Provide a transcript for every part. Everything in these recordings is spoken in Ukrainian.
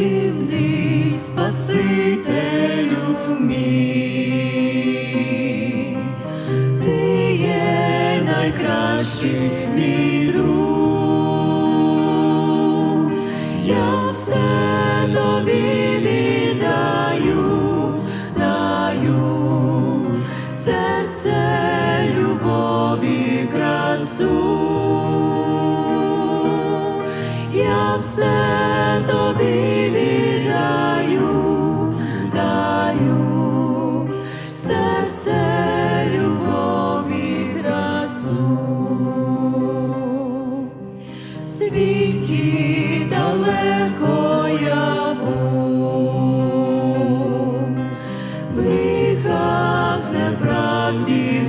дивний Спасителю мій, ти є найкращий мій друг, я все тобі віддаю, даю серце любові, красу. Я все тобі.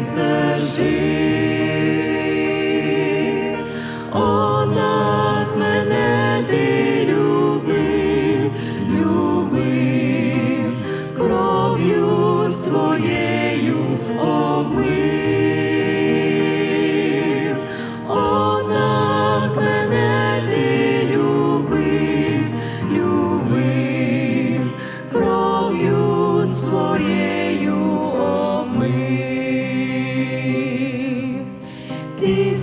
seja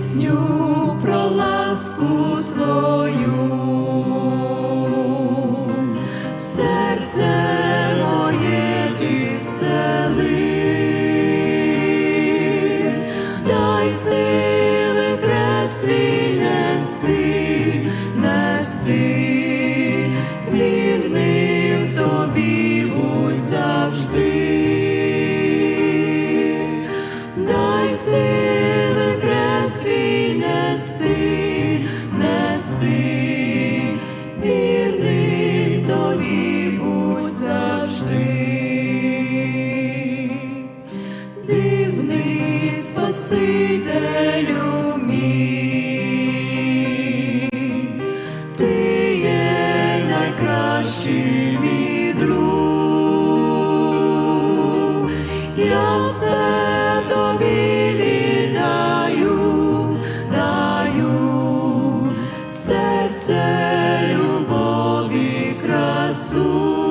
пісню про ласку твою в серце моє ти всели. нести, нести, вірний тобі завжди, дивний Спасителю мій, ти є найкращий мій. Я все Jesus.